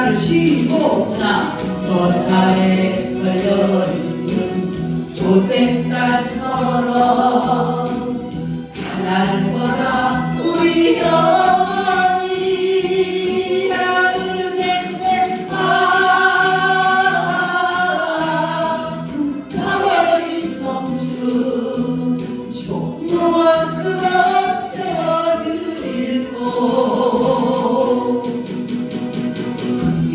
주시고 나서사에 걸려있는 조생딸처럼 가난한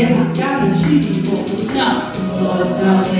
내 박자를 쉬고 나 서상에